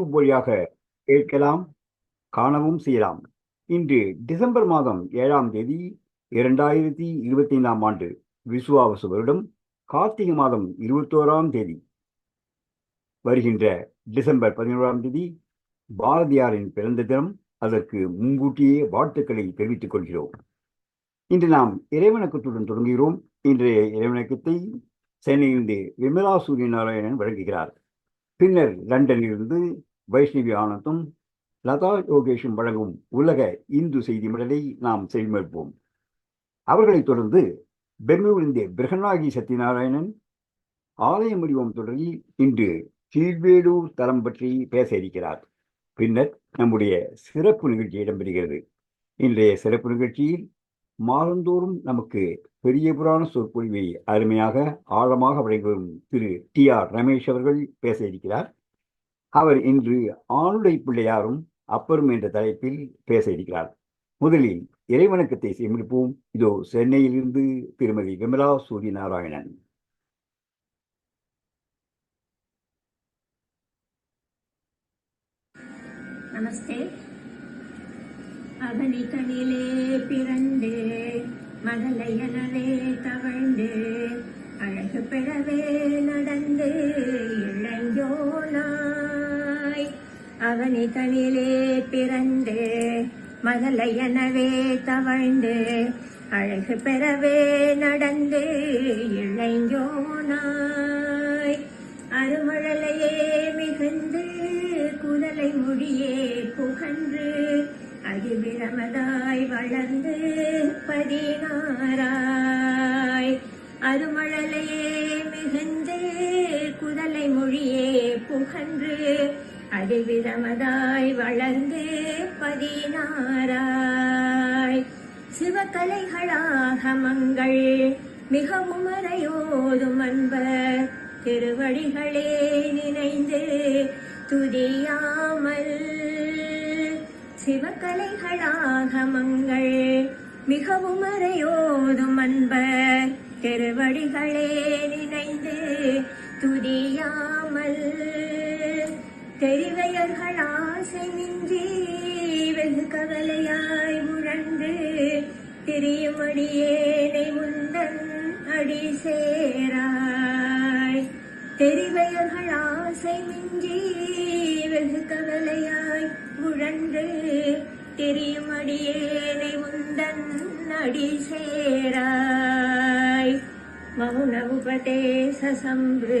YouTube வழியாக கேட்கலாம் காணவும் செய்யலாம். இன்று டிசம்பர் மாதம் ஏழாம் தேதி இரண்டாயிரத்தி இருபத்தி ஐந்தாம் ஆண்டு விசுவாவசு வருடம் கார்த்திகை மாதம் இருபத்தோராம் தேதி வருகின்ற டிசம்பர் பதினோராம் தேதி பாரதியாரின் பிறந்த தினம். அதற்கு முன்கூட்டியே வாழ்த்துக்களை தெரிவித்துக் கொள்கிறோம். இன்று நாம் இறைவணக்கத்துடன் தொடங்குகிறோம். இன்றைய இறைவணக்கத்தை சென்னையிலிருந்து விமலா சூரிய நாராயணன் வழங்குகிறார். பின்னர் லண்டனிலிருந்து வைஷ்ணவி ஆனந்தும் லதா யோகேஷும் வழங்கும் உலக இந்து செய்தி மடலை நாம் செவிமேற்போம். அவர்களைத் தொடர்ந்து பெங்களூரிலிருந்து பிரகநாகி சத்யநாராயணன் ஆலய வடிவம் தொடரில் இன்று கீழ்வேலூர் தரம் பற்றி பேச இருக்கிறார். பின்னர் நம்முடைய சிறப்பு நிகழ்ச்சி இடம்பெறுகிறது. இன்றைய சிறப்பு நிகழ்ச்சியில் மாதந்தோறும் நமக்கு பெரிய புராண சொற்பொழிவை அருமையாக ஆழமாக வழங்கி வரும் திரு டி ஆர் ரமேஷ் அவர்கள் பேச இருக்கிறார். அவர் இன்று ஆணுடை பிள்ளையாரும் அப்பரும் என்ற தலைப்பில் பேச இருக்கிறார். முதலில் இறைவணக்கத்தை சேமிப்போம் இதோ சென்னையிலிருந்து திருமதி விமலா சூரிய நாராயணன் நமஸ்தே அவனிதனிலே பிறந்து மதலையனவே தவழ்ந்து அழகு பெறவே நடந்து இளையோனாய் அவனிதனிலே பிறந்து மதலையனவே தவழ்ந்து அழகு பெறவே நடந்து இளையோனாய் அருமழலையே மிகுந்து குதலை மொழியே புகன்று அதிபிரமதாய் வளர்ந்து பதினாராய் அருமழலையே மிகுந்து குதலை மொழியே புகன்று அதிவிரமதாய் வளர்ந்து பதினாராய் சிவகலைகளாக மங்கள் மிகவும் அறையோதும் அன்பர் திருவடிகளே நினைந்து துதியாமல். சிவகலைகளாக மங்கள் மிகவும் அறையோதும் அன்பர் திருவடிகளே நினைந்து துதியாமல். தெரிவையர்கள் ஆசை மிஞ்சி வெகு கவலையாய் முரண்டு திரியும் அடியேனை முந்தன் அடி சேராய். தெரிவையர்கள் ஆசை மிஞ்சி வெகு கவலையாய் உழன்று தெரியும் அடியேனை முந்தன் அடி சேராய். மௌன உபதேச சம்பு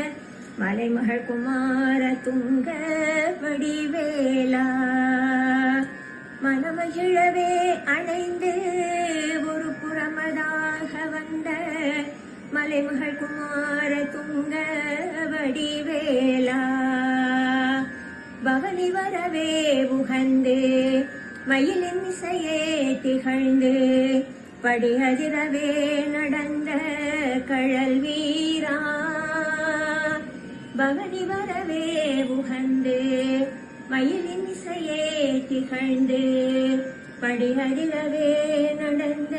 மலைமகள் குமார துங்க வடிவேலா. மனமகிழவே அணைந்து ஒரு புறமதாக வந்த மலைமகள் குமார துங்க வடிவேலா. பவனி வரவே உகந்து மயிலின் இசையே திகழ்ந்து படி அதிரவே நடந்த கழல் வீரா. பவனி வரவே உகந்து மயிலின் இசையே திகழ்ந்து படி நடந்த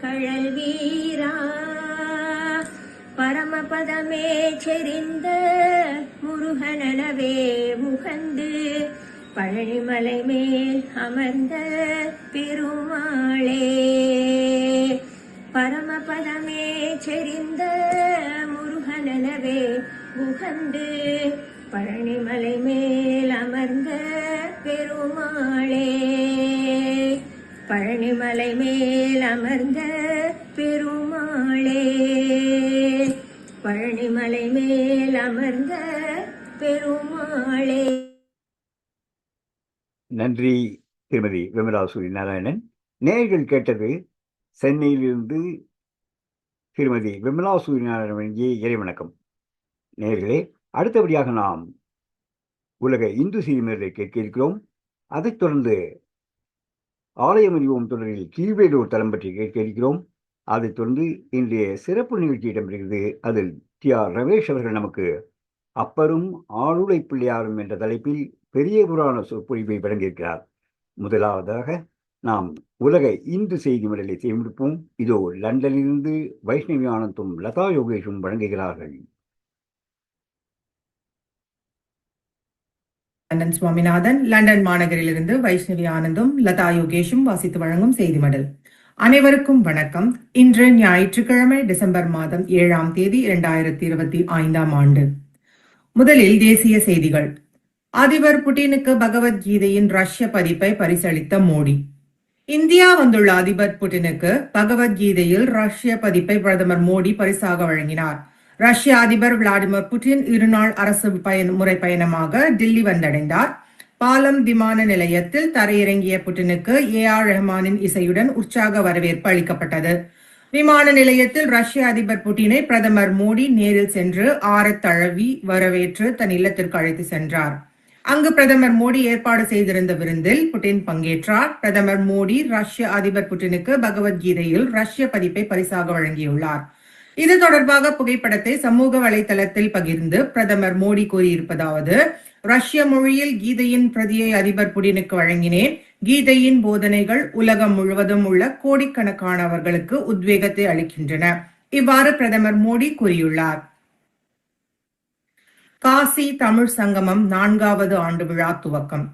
கழல் வீரா. பரமபதமே செறிந்த முருகனவே முகந்து பழனிமலை மேல் அமர்ந்த பெருமாளே. பரமபதமே செறிந்த முருகனவே முகந்து பழனிமலை மேல் அமர்ந்த பெருமாளே. பழனிமலை மேல் அமர்ந்த பெருமாளே. பழனிமலை மேல் அமர்ந்த பெருமாளே. நன்றி திருமதி விமலா சூரிய நாராயணன். நேர்கள் கேட்டது சென்னையிலிருந்து திருமதி விமலா சூரியநாராயணன் இறைவணக்கம் நேர்களே அடுத்தபடியாக நாம் உலக இந்து சினிமர்களை கேட்க இருக்கிறோம். அதைத் தொடர்ந்து ஆலயம் அறிவோம் தொடரில் கீழ்வேலூர் தளம் பற்றி கேட்க இருக்கிறோம். அதைத் தொடர்ந்து இன்றைய சிறப்பு நிகழ்ச்சி இடம்பெறுகிறது. அதில் டி ஆர் ரமேஷ் அவர்கள் நமக்கு அப்பரும் ஆளுளை பிள்ளையாரும் என்ற தலைப்பில் பெரிய புராண சொற்பொழிவை வழங்கியிருக்கிறார். முதலாவதாக நாம் உலக இந்து செய்தி மடலை தேர்ந்தெடுப்போம் இதோ லண்டனிலிருந்து வைஷ்ணவி ஆனந்தும் லதா யோகேஷும் வழங்குகிறார்கள். லண்டன் சுவாமிநாதன் லண்டன் மாநகரிலிருந்து வைஷ்ணவி ஆனந்தும் லதா யோகேஷும் வாசித்து வழங்கும் செய்தி மடல். அனைவருக்கும் வணக்கம். இன்று ஞாயிற்றுக்கிழமை டிசம்பர் மாதம் ஏழாம் தேதி இரண்டாயிரத்தி இருபத்தி ஐந்தாம் ஆண்டு. முதலில் தேசிய செய்திகள். அதிபர் புட்டினுக்கு பகவத்கீதையின் ரஷ்ய பதிப்பை பரிசளித்த மோடி. இந்தியா வந்துள்ள அதிபர் புட்டினுக்கு பகவத்கீதையில் ரஷ்ய பதிப்பை பிரதமர் மோடி பரிசாக வழங்கினார். ரஷ்ய அதிபர் விளாடிமிர் புட்டின் இருநாள் அரசு பயண முறை பயணமாக டில்லி வந்தடைந்தார். பாலம் விமான நிலையத்தில் தரையிறங்கிய புட்டினுக்கு ஏ ஆர் ரஹ்மானின் இசையுடன் உற்சாக வரவேற்பு அளிக்கப்பட்டது. விமான நிலையத்தில் ரஷ்ய அதிபர் புட்டினை பிரதமர் மோடி நேரில் சென்று ஆற தழுவி வரவேற்று தன் இல்லத்திற்கு அழைத்து சென்றார். அங்கு பிரதமர் மோடி ஏற்பாடு செய்திருந்த விருந்தில் புட்டின் பங்கேற்றார். பிரதமர் மோடி ரஷ்ய அதிபர் புட்டினுக்கு பகவத்கீதையில் ரஷ்ய பதிப்பை பரிசாக வழங்கியுள்ளார். இது தொடர்பாக புகைப்படத்தை சமூக வலைதளத்தில் பகிர்ந்து பிரதமர் மோடி கூறியிருப்பதாவது ரஷ்ய மொழியில் கீதையின் பிரதியை அதிபர் புடினுக்கு வழங்கினேன். கீதையின் போதனைகள் உலகம் முழுவதும் உள்ள கோடிக்கணக்கானவர்களுக்கு உத்வேகத்தை அளிக்கின்றன. இவ்வாறு பிரதமர் மோடி கூறியுள்ளார். காசி தமிழ் சங்கமம் நான்காவது ஆண்டு விழா துவக்கம்.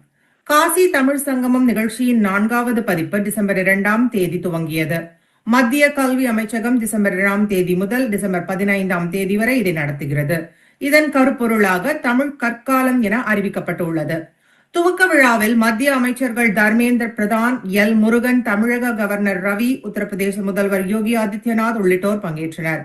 காசி தமிழ் சங்கமம் நிகழ்ச்சியின் நான்காவது பதிப்பு டிசம்பர் இரண்டாம் தேதி துவங்கியது. மத்திய கல்வி அமைச்சகம் டிசம்பர் ஏழாம் தேதி முதல் டிசம்பர் பதினைந்தாம் தேதி வரை இதை நடத்துகிறது. இதன் கருப்பொருளாக தமிழ் கற்காலம் என அறிவிக்கப்பட்டுள்ளது. துவக்க விழாவில் மத்திய அமைச்சர்கள் தர்மேந்திர பிரதான் எல். முருகன் தமிழக கவர்னர் ரவி உத்தரப்பிரதேச முதல்வர் யோகி ஆதித்யநாத் உள்ளிட்டோர் பங்கேற்றனர்.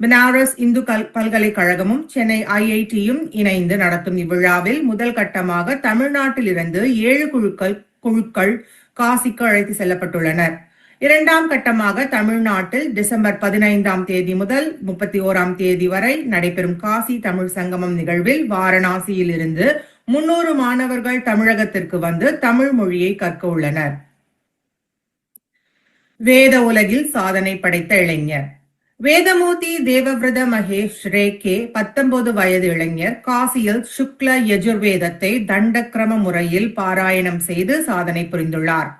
பனாரஸ் இந்து கல் பல்கலைக்கழகமும் சென்னை ஐஐடியும் இணைந்து நடத்தும் இவ்விழாவில் முதல் கட்டமாக தமிழ்நாட்டில் இருந்து ஏழு குழுக்கள் குழுக்கள் காசிக்கு அழைத்து செல்லப்பட்டுள்ளனர். இரண்டாம் கட்டமாக தமிழ்நாட்டில் டிசம்பர் பதினைந்தாம் தேதி முதல் முப்பத்தி ஓராம் தேதி வரை நடைபெறும் காசி தமிழ் சங்கமம் நிகழ்வில் வாரணாசியில் இருந்து முன்னூறு மாணவர்கள் தமிழகத்திற்கு வந்து தமிழ் மொழியை கற்க உள்ளனர். வேத உலகில் சாதனை படைத்த இளைஞர். வேதமூர்த்தி தேவவிரத மகேஷ் ரேகே பத்தொன்பது வயது இளைஞர். காசியில் சுக்ல யஜுர்வேதத்தை தண்டக்கிரம முறையில் பாராயணம் செய்து சாதனை புரிந்துள்ளார்.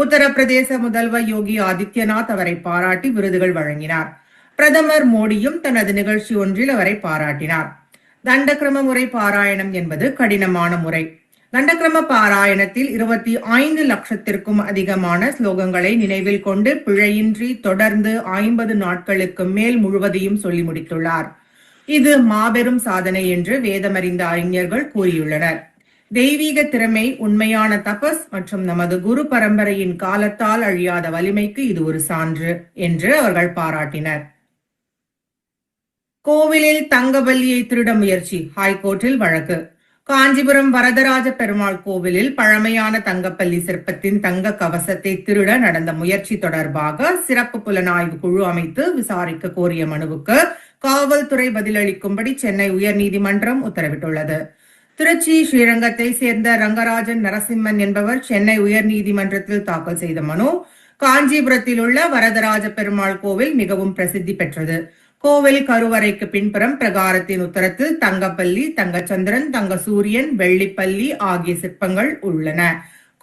உத்தரப்பிரதேச முதல்வர் யோகி ஆதித்யநாத் அவரை பாராட்டி விருதுகள் வழங்கினார். பிரதமர் மோடியும் தனது நிகழ்ச்சி ஒன்றில் அவரை பாராட்டினார். தண்டக்கிரம முறை பாராயணம் என்பது கடினமான முறை. தண்டக்கிரம பாராயணத்தில் இருபத்தி ஐந்து லட்சத்திற்கும் அதிகமான ஸ்லோகங்களை நினைவில் கொண்டு பிழையின்றி தொடர்ந்து ஐம்பது நாட்களுக்கு மேல் முழுவதையும் சொல்லி முடித்துள்ளார். இது மாபெரும் சாதனை என்று வேதமறிந்த அறிஞர்கள் கூறியுள்ளனர். தெய்வீக திறமை உண்மையான தபஸ் மற்றும் நமது குரு பரம்பரையின் காலத்தால் அழியாத வலிமைக்கு இது ஒரு சான்று என்று அவர்கள் பாராட்டினர். கோவிலில் தங்கவல்லியை திருட முயற்சி ஹைகோர்ட்டில் வழக்கு. காஞ்சிபுரம் வரதராஜ பெருமாள் கோவிலில் பழமையான தங்கப்பள்ளி சிற்பத்தின் தங்க கவசத்தை திருட நடந்த முயற்சி தொடர்பாக சிறப்பு புலனாய்வு குழு அமைத்து விசாரிக்க கோரிய மனுவுக்கு காவல்துறை பதிலளிக்கும்படி சென்னை உயர்நீதிமன்றம் உத்தரவிட்டுள்ளது. திருச்சி ஸ்ரீரங்கத்தை சேர்ந்த ரங்கராஜன் நரசிம்மன் என்பவர் சென்னை உயர்நீதிமன்றத்தில் தாக்கல் செய்த மனு. காஞ்சிபுரத்தில் உள்ள வரதராஜ பெருமாள் கோவில் மிகவும் பிரசித்தி பெற்றது. கோவில் கருவறைக்கு பின்புறம் பிரகாரத்தின் உத்தரத்தில் தங்கப்பள்ளி தங்கச்சந்திரன் தங்க சூரியன் வெள்ளிப்பள்ளி ஆகிய சிற்பங்கள் உள்ளன.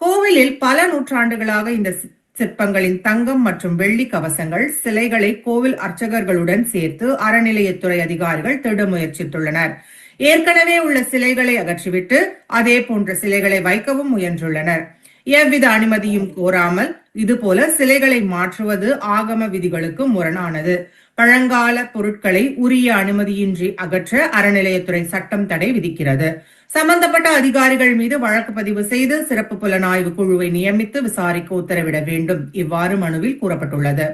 கோவிலில் பல நூற்றாண்டுகளாக இந்த சிற்பங்களின் தங்கம் மற்றும் வெள்ளி கவசங்கள் சிலைகளை கோவில் அர்ச்சகர்களுடன் சேர்த்து அறநிலையத்துறை அதிகாரிகள் திட முயற்சித்துள்ளனர். ஏற்கனவே உள்ள சிலைகளை அகற்றிவிட்டு அதே போன்ற சிலைகளை வைக்கவும் முயன்றுள்ளனர். எவ்வித அனுமதியும் கோராமல் இதுபோல சிலைகளை மாற்றுவது ஆகம விதிகளுக்கு முரணானது. பழங்கால பொருட்களை உரிய அனுமதியின்றி அகற்ற அறநிலையத்துறை சட்டம் தடை விதிக்கிறது. சம்பந்தப்பட்ட அதிகாரிகள் மீது வழக்கு பதிவு செய்து சிறப்பு புலனாய்வு குழுவை நியமித்து விசாரிக்க உத்தரவிட வேண்டும். இவ்வாறு மனுவில் கூறப்பட்டுள்ளது.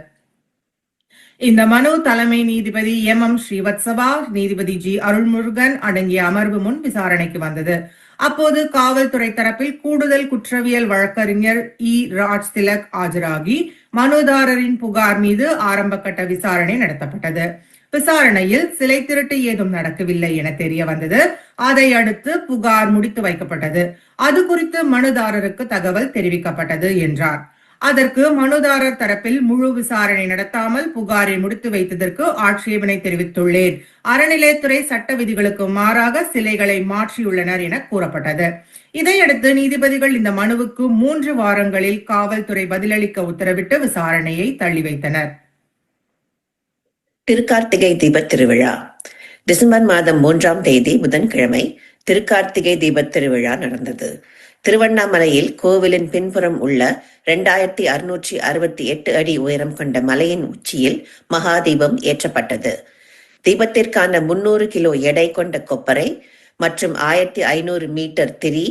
இந்த மனு தலைமை நீதிபதி எம் எம் ஸ்ரீவத்சவா நீதிபதி ஜி அருள்முருகன் அடங்கிய அமர்வு முன் விசாரணைக்கு வந்தது. அப்போது காவல்துறை தரப்பில் கூடுதல் குற்றவியல் வழக்கறிஞர் இ. ராஜ் திலக் ஆஜராகி மனுதாரரின் புகார் மீது ஆரம்ப கட்ட விசாரணை நடத்தப்பட்டது. விசாரணையில் சிலை திருட்டு ஏதும் நடக்கவில்லை என தெரிய வந்தது. அதை அடுத்து புகார் முடித்து வைக்கப்பட்டது. அது குறித்து மனுதாரருக்கு தகவல் தெரிவிக்கப்பட்டது என்றார். அதற்கு மனுதாரர் தரப்பில் முழு விசாரணை நடத்தாமல் புகாரை முடித்து வைத்ததற்கு ஆட்சேபனை தெரிவித்துள்ளேன். அறநிலையத்துறை சட்ட விதிகளுக்கு மாறாக சிலைகளை மாற்றியுள்ளனர் என கூறப்பட்டது. இதையடுத்து நீதிபதிகள் இந்த மனுவுக்கு மூன்று வாரங்களில் காவல்துறை பதிலளிக்க உத்தரவிட்டு விசாரணையை தள்ளி வைத்தனர். திருக்கார்த்திகை தீபத் திருவிழா. டிசம்பர் மாதம் மூன்றாம் தேதி புதன்கிழமை திருக்கார்த்திகை தீபத் திருவிழா நடந்தது. திருவண்ணாமலையில் கோவிலின் பின்புறம் உள்ள இரண்டாயிரத்தி அறுநூற்றி அறுபத்தி எட்டு அடி உயரம் கொண்ட மலையின் உச்சியில் மகாதீபம் ஏற்றப்பட்டது. தீபத்திற்கான முன்னூறு கிலோ எடை கொண்ட கொப்பரை மற்றும் ஆயிரத்தி ஐநூறு மீட்டர் திரி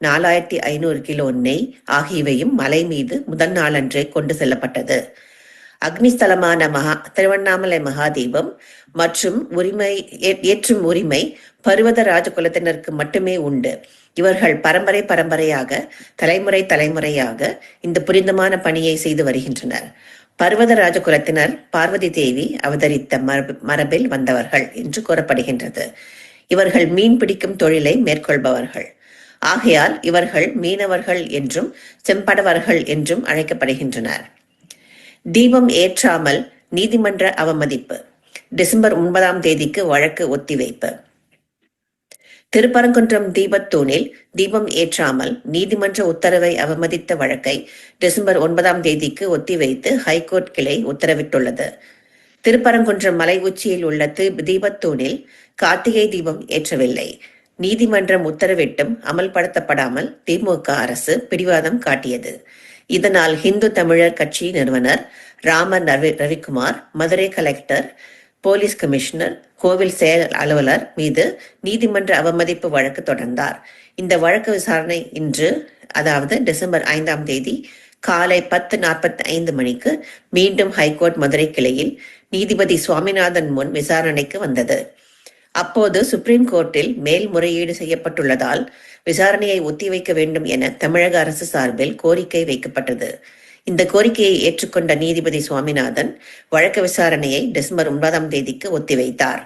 நாலாயிரத்தி ஐநூறு கிலோ நெய் ஆகியவையும் மலை மீது முதல் நாளன்றே கொண்டு செல்லப்பட்டது. அக்னிஸ்தலமான மகா திருவண்ணாமலை மகாதீபம் மற்றும் உரிமை ஏற்றும் உரிமை பருவத ராஜகுலத்தினருக்கு மட்டுமே உண்டு. இவர்கள் பரம்பரை பரம்பரையாக தலைமுறை தலைமுறையாக இந்த புனிதமான பணியை செய்து வருகின்றனர். பர்வத ராஜகுலத்தினர் பார்வதி தேவி அவதரித்த மரபு மரபில் வந்தவர்கள் என்று கூறப்படுகின்றது. இவர்கள் மீன் பிடிக்கும் தொழிலை மேற்கொள்பவர்கள். ஆகையால் இவர்கள் மீனவர்கள் என்றும் செம்படவர்கள் என்றும் அழைக்கப்படுகின்றனர். தீபம் ஏற்றாமல் நீதிமன்ற அவமதிப்பு. டிசம்பர் ஒன்பதாம் தேதிக்கு வழக்கு ஒத்திவைப்பு. திருப்பரங்குன்றம் தீபத்தூணில் தீபம் ஏற்றாமல் நீதிமன்ற உத்தரவை அவமதித்த வழக்கை டிசம்பர் ஒன்பதாம் தேதிக்கு ஒத்திவைத்து ஹைகோர்ட் கிளை உத்தரவிட்டுள்ளது. திருப்பரங்குன்றம் மலை உச்சியில் உள்ள தீபத்தூணில் கார்த்திகை தீபம் ஏற்றவில்லை. நீதிமன்றம் உத்தரவிட்டும் அமல்படுத்தப்படாமல் திமுக அரசு பிடிவாதம் காட்டியது. இதனால் இந்து தமிழர் கட்சி நிறுவனர் Ramar Ravikumar Madurai collector police commissioner கோவில் செயல் அலுவலர் மீது நீதிமன்ற அவமதிப்பு வழக்கு தொடர்ந்தார். இந்த வழக்கு விசாரணை இன்று அதாவது டிசம்பர் ஐந்தாம் தேதி காலை பத்து நாற்பத்தி ஐந்து மணிக்கு மீண்டும் ஹைகோர்ட் மதுரை கிளையில் நீதிபதி சுவாமிநாதன் முன் விசாரணைக்கு வந்தது. அப்போது சுப்ரீம் கோர்ட்டில் மேல்முறையீடு செய்யப்பட்டுள்ளதால் விசாரணையை ஒத்திவைக்க வேண்டும் என தமிழக அரசு சார்பில் கோரிக்கை வைக்கப்பட்டது. இந்த கோரிக்கையை ஏற்றுக்கொண்ட நீதிபதி சுவாமிநாதன் வழக்கு விசாரணையை டிசம்பர் ஒன்பதாம் தேதிக்கு ஒத்திவைத்தார்.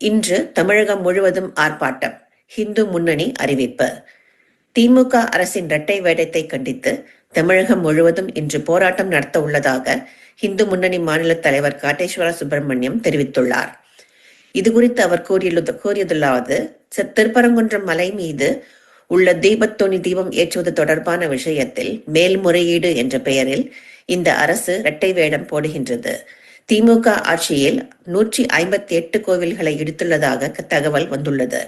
இன்று தமிழகம் முழுவதும் ஆர்ப்பாட்டம் ஹிந்து முன்னணி அறிவிப்பு. திமுக அரசின் இரட்டை வேடத்தை கண்டித்து தமிழகம் முழுவதும் இன்று போராட்டம் நடத்த உள்ளதாக இந்து முன்னணி மாநில தலைவர் காட்டேஸ்வர சுப்பிரமணியம் தெரிவித்துள்ளார். இது குறித்து அவர் கூறியுள்ளது கூறியதுள்ளாவது திருப்பரங்குன்றம் மலை மீது உள்ள தீபத்தொனி தீபம் ஏற்றுவது தொடர்பான விஷயத்தில் மேல்முறையீடு என்ற பெயரில் இந்த அரசு இரட்டை வேடம் போடுகின்றது. திமுக ஆட்சியில் நூற்றி ஐம்பத்தி எட்டு கோவில்களை இடித்துள்ளதாக தகவல் வந்துள்ளது.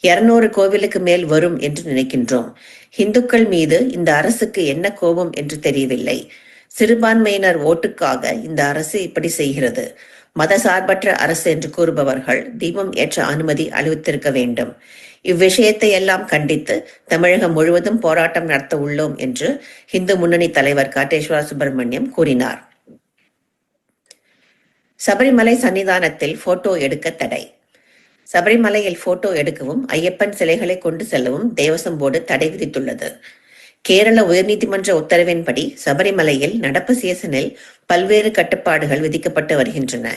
இருநூறு கோவிலுக்கு மேல் வரும் என்று நினைக்கின்றோம். இந்துக்கள் மீது இந்த அரசுக்கு என்ன கோபம் என்று தெரியவில்லை. சிறுபான்மையினர் ஓட்டுக்காக இந்த அரசு இப்படி செய்கிறது. மதசார்பற்ற அரசு என்று கூறுபவர்கள் தீபம் ஏற்ற அனுமதி அளித்திருக்க வேண்டும். இவ்விஷயத்தை எல்லாம் கண்டித்து தமிழகம் முழுவதும் போராட்டம் நடத்த உள்ளோம் என்று இந்து முன்னணி தலைவர் காட்டேஸ்வர சுப்பிரமணியம் கூறினார். சபரிமலை சன்னிதானத்தில் போட்டோ எடுக்க தடை. சபரிமலையில் போட்டோ எடுக்கவும் ஐயப்பன் சிலைகளை கொண்டு செல்லவும் தேவசம் போர்டு தடை விதித்துள்ளது. கேரள உயர்நீதிமன்ற உத்தரவின்படி சபரிமலையில் நடப்பு சீசனில் பல்வேறு கட்டுப்பாடுகள் விதிக்கப்பட்டு வருகின்றன.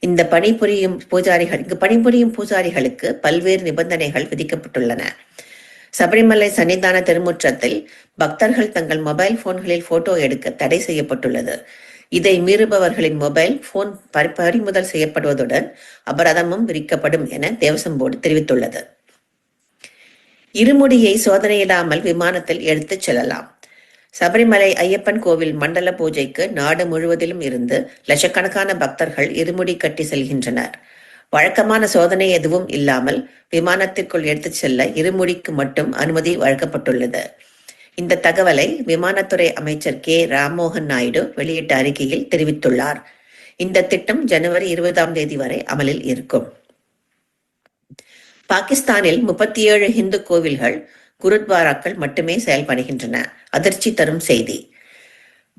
இந்த பணிபுரியும் பூஜாரிகள் இங்கு பணிபுரியும் பூஜாரிகளுக்கு பல்வேறு நிபந்தனைகள் விதிக்கப்பட்டுள்ளன. சபரிமலை சன்னிதான திருமுற்றத்தில் பக்தர்கள் தங்கள் மொபைல் போன்களில் போட்டோ எடுக்க தடை செய்யப்பட்டுள்ளது. இதை மீறுபவர்களின் மொபைல் போன் பறி- பறிமுதல் செய்யப்படுவதுடன் அபராதமும் விரிக்கப்படும் என தேவசம் போர்டு தெரிவித்துள்ளது. இருமுடியை சோதனையிடாமல் விமானத்தில் எடுத்துச் செல்லலாம். சபரிமலை ஐயப்பன் கோவில் மண்டல பூஜைக்கு நாடு முழுவதிலும் இருந்து லட்சக்கணக்கான பக்தர்கள் இருமுடி கட்டி செல்கின்றனர். வழக்கமான சோதனை எதுவும் இல்லாமல் விமானத்திற்குள் எடுத்துச் செல்ல இருமுடிக்கு மட்டும் அனுமதி வழங்கப்பட்டுள்ளது. இந்த தகவலை விமானத்துறை அமைச்சர் கே. ராம்மோகன் நாயுடு வெளியிட்ட அறிக்கையில் தெரிவித்துள்ளார். இந்த திட்டம் ஜனவரி இருபதாம் தேதி வரை அமலில் இருக்கும். பாகிஸ்தானில் முப்பத்தி ஏழு இந்து கோவில்கள் குருத்வாராக்கள் மட்டுமே செயல்படுகின்றன. அதிர்ச்சி தரும் செய்தி.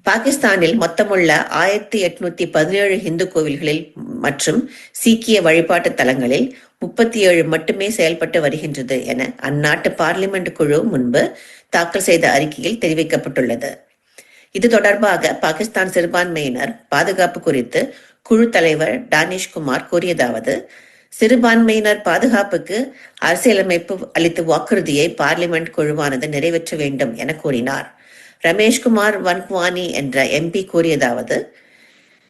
பாகிஸ்தானில் மொத்தமுள்ள ஆயிரத்தி எட்நூத்தி பதினேழு இந்து கோவில்களில் மற்றும் சீக்கிய வழிபாட்டு தலங்களில் முப்பத்தி ஏழு மட்டுமே செயல்பட்டு வருகின்றது என அந்நாட்டு பார்லிமெண்ட் குழு முன்பு தாக்கல் செய்த அறிக்கையில் தெரிவிக்கப்பட்டுள்ளது. இது தொடர்பாக பாகிஸ்தான் சிறுபான்மையினர் பாதுகாப்பு குறித்து குழு தலைவர் டானிஷ் குமார் கூறியதாவது சிறுபான்மையினர் பாதுகாப்புக்கு அரசியலமைப்பு அளித்த வாக்குறுதியை பார்லிமெண்ட் குழுவானது நிறைவேற்ற வேண்டும் என கூறினார். ரமேஷ்குமார் வன்குவானி என்ற எம்பி கூறியதாவது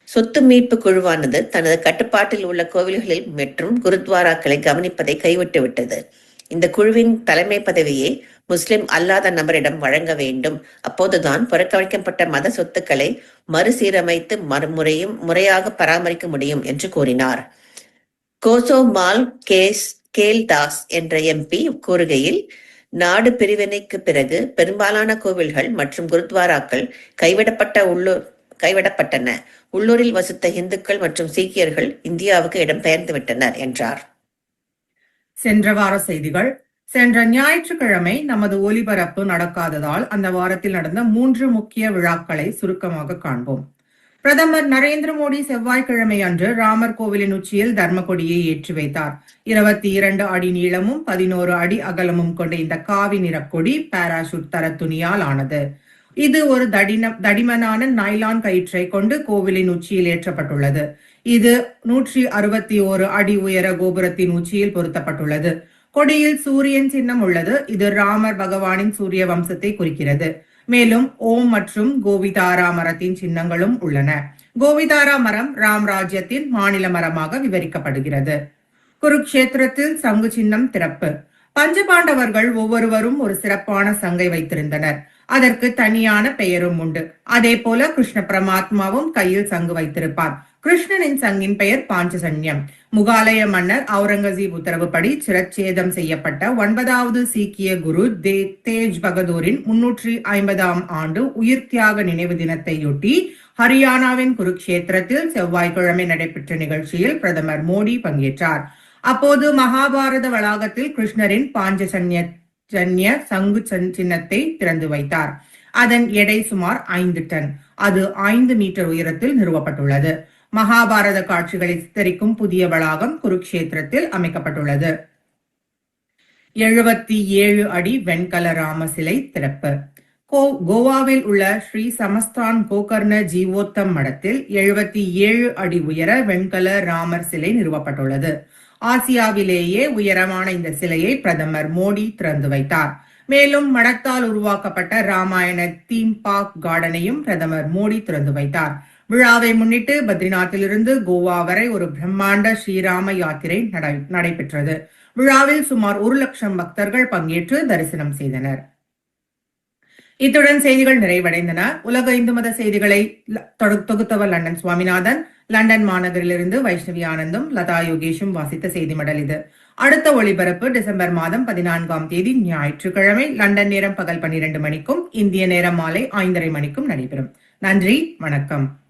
சொத்து மீட்பு குழுவானது தனது கட்டுப்பாட்டில் உள்ள கோவில்களில் மற்றும் குருத்வாராக்களை கவனிப்பதை கைவிட்டுவிட்டது. இந்த குழுவின் தலைமை பதவியை முஸ்லிம் அல்லாத நபரிடம் வழங்க வேண்டும். அப்போதுதான் புறக்கணிக்கப்பட்ட மத சொத்துக்களை மறுசீரமைத்து மறுமுறையும் முறையாக பராமரிக்க முடியும் என்று கூறினார். கோசோமால் கேஸ் கேல்தாஸ் என்ற எம்பி கூறுகையில் நாடு பிரிவினைக்கு பிறகு பெரும்பாலான கோவில்கள் மற்றும் குருத்வாராக்கள் கைவிடப்பட்ட உள்ளூர் கைவிடப்பட்டன. உள்ளூரில் வசித்த இந்துக்கள் மற்றும் சீக்கியர்கள் இந்தியாவுக்கு இடம்பெயர்ந்து விட்டனர் என்றார். சென்ற வார செய்திகள். சென்ற ஞாயிற்றுக்கிழமை நமது ஒலிபரப்பு நடக்காததால் அந்த வாரத்தில் நடந்த மூன்று முக்கிய விழாக்களை சுருக்கமாக காண்போம். பிரதமர் நரேந்திர மோடி செவ்வாய்க்கிழமை அன்று ராமர் கோவிலின் உச்சியில் தர்மக்கொடியை ஏற்றி வைத்தார். இருபத்தி இரண்டு அடி நீளமும் பதினோரு அடி அகலமும் கொண்ட இந்த காவி நிறக்கொடி பாராசூட் தர துணியால் ஆனது. இது ஒரு தடின தடிமனான நைலான் கயிற்றை கொண்டு கோவிலின் உச்சியில் ஏற்றப்பட்டுள்ளது. இது நூற்றி அறுபத்தி ஓரு அடி உயர கோபுரத்தின் உச்சியில் பொருத்தப்பட்டுள்ளது. கொடியில் சூரியன் சின்னம் உள்ளது. இது ராமர் பகவானின் சூரிய வம்சத்தை குறிக்கிறது. மேலும் ஓம் மற்றும் கோவிதாரா மரத்தின் சின்னங்களும் உள்ளன. கோவிதாரா மரம் ராம் ராஜ்யத்தின் மாநில மரமாக விவரிக்கப்படுகிறது. குருக்ஷேத்திரத்தில் சங்கு சின்னம் திறப்பு. பஞ்சபாண்டவர்கள் ஒவ்வொருவரும் ஒரு சிறப்பான சங்கை வைத்திருந்தனர். அதற்கு தனியான பெயரும் உண்டு. அதே போல கிருஷ்ண பரமாத்மாவும் கையில் சங்கு வைத்திருப்பார். கிருஷ்ணனின் சங்கின் பெயர் பாஞ்சசன்யம். முகாலய மன்னர் அவுரங்கசீப் உத்தரவுப்படி சிரச்சேதம் செய்யப்பட்ட ஒன்பதாவது சீக்கிய குரு தே தேஜ் பகதூரின் முன்னூற்றி ஐம்பதாம் ஆண்டு உயிர் தியாக நினைவு தினத்தையொட்டி ஹரியானாவின் குருக்ஷேத்திரத்தில் செவ்வாய்க்கிழமை நடைபெற்ற நிகழ்ச்சியில் பிரதமர் மோடி பங்கேற்றார். அப்போது மகாபாரத வளாகத்தில் கிருஷ்ணரின் பாஞ்சசன்ய ஜன்ய சங்கு சன்- சின்னத்தை திறந்து வைத்தார். அதன் எடை சுமார் ஐந்து டன். அது ஐந்து மீட்டர் உயரத்தில் நிறுவப்பட்டுள்ளது. மகாபாரத காட்சிகளை சித்தரிக்கும் புதிய வளாகம் குருக்ஷேத்திரத்தில் அமைக்கப்பட்டுள்ளது. எழுபத்தி ஏழு அடி வெண்கல ராம சிலை திறப்பு. கோ- கோவாவில் உள்ள ஸ்ரீ சமஸ்தான் கோகர்ண ஜீவோத்தம் மடத்தில் எழுபத்தி ஏழு அடி உயர வெண்கல ராமர் சிலை நிறுவப்பட்டுள்ளது. ஆசியாவிலேயே உயரமான இந்த சிலையை பிரதமர் மோடி திறந்து வைத்தார். மேலும் மடத்தால் உருவாக்கப்பட்ட ராமாயண தீம் பார்க் கார்டனையும் பிரதமர் மோடி திறந்து வைத்தார். விழாவை முன்னிட்டு பத்ரிநாத்திலிருந்து கோவா வரை ஒரு பிரம்மாண்ட ஸ்ரீராம யாத்திரை நடை- நடைபெற்றது. விழாவில் சுமார் ஒரு லட்சம் பக்தர்கள் பங்கேற்று தரிசனம் செய்தனர். இத்துடன் செய்திகள் நிறைவடைந்தன. உலக இந்து மத செய்திகளை தொகுத்தவர் லண்டன் சுவாமிநாதன் லண்டன் மாநகரிலிருந்து வைஷ்ணவி ஆனந்தும் லதா யோகேஷும் வாசித்த செய்தி மடல் இது. அடுத்த ஒளிபரப்பு டிசம்பர் மாதம் பதினான்காம் தேதி ஞாயிற்றுக்கிழமை லண்டன் நேரம் பகல் பன்னிரண்டு மணிக்கும் இந்திய நேரம் மாலை ஐந்தரை மணிக்கும் நடைபெறும். நன்றி வணக்கம்.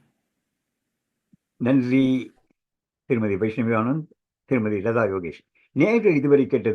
நன்றி. திருமதி வைஷ்ணவி ஆனந்த் திருமதி லதா யோகேஷ். நேற்று இதுவரை கேட்டது